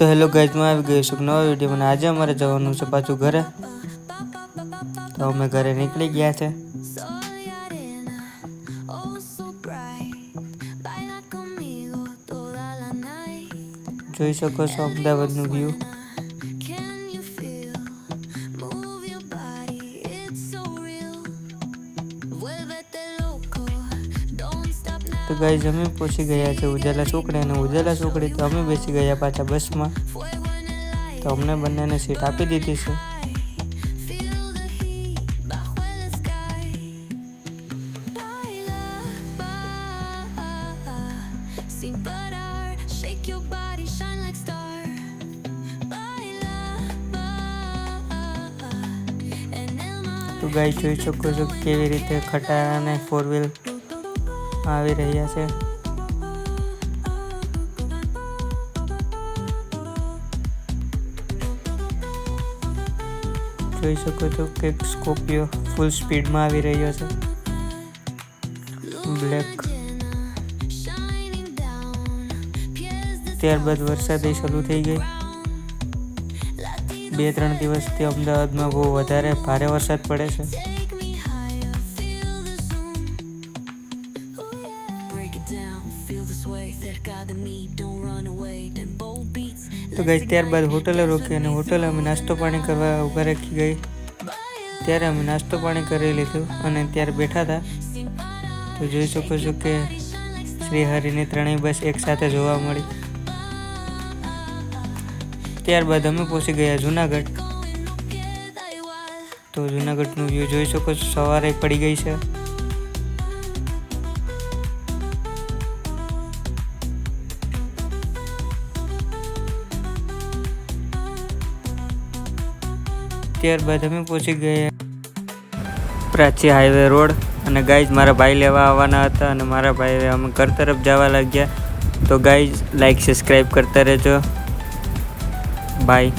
તો હેલો ગાઈઝમાં આવી ગયો છું નવા વિડીયોમાં આજે અમારે જવાનું છે પાછું ઘરે. તો અમે ઘરે નીકળી ગયા છે. જોઈ શકો છો અમદાવાદનું વ્યૂ તો ગાઈઝ અમે પહોંચી ગયા છે ઉજાલા ચોકડી અને ઉજાલા ચોકડી તો અમે બેસી ગયા પાછા બસમાં તો અમને બંનેને સીટ આપી દીધી છે. તો ગાઈ જોઈ શકો છો કેવી રીતે ખટારા અને ફોર વ્હીલ આવી રહ્યા છે. જોઈ શકો છો કે સ્કોપિયો ફૂલ સ્પીડમાં આવી રહ્યો છે. બ્લેક ત્યારબાદ વરસાદ શરૂ થઈ ગઈ. બે ત્રણ દિવસથી અમદાવાદમાં બહુ વધારે ભારે વરસાદ પડે છે. તો ગઈ ત્યારબાદ હોટલે રોકી અને હોટલે અમે નાસ્તો પાણી કરવા ઊભા રાખી ગઈ. ત્યારે અમે નાસ્તો પાણી કરી લીધું અને ત્યારે બેઠા હતા. તો જોઈ શકો છો કે શ્રી હરિની ત્રણેય બસ એક સાથે જોવા મળી. ત્યારબાદ અમે પહોંચી ગયા જુનાગઢ. તો જુનાગઢનું વ્યૂ જોઈ શકો છો, સવારે પડી ગઈ છે. ત્યારબાદ અમે પહોંચી ગયા. પ્રાચી હાઈવે રોડ અને ગાઈઝ મારા ભાઈ લેવા આવવાના હતા અને મારા ભાઈ અમે ઘર તરફ જવા લાગ્યા. તો ગાઈઝ લાઈક સબસ્ક્રાઈબ કરતા રહેજો. બાય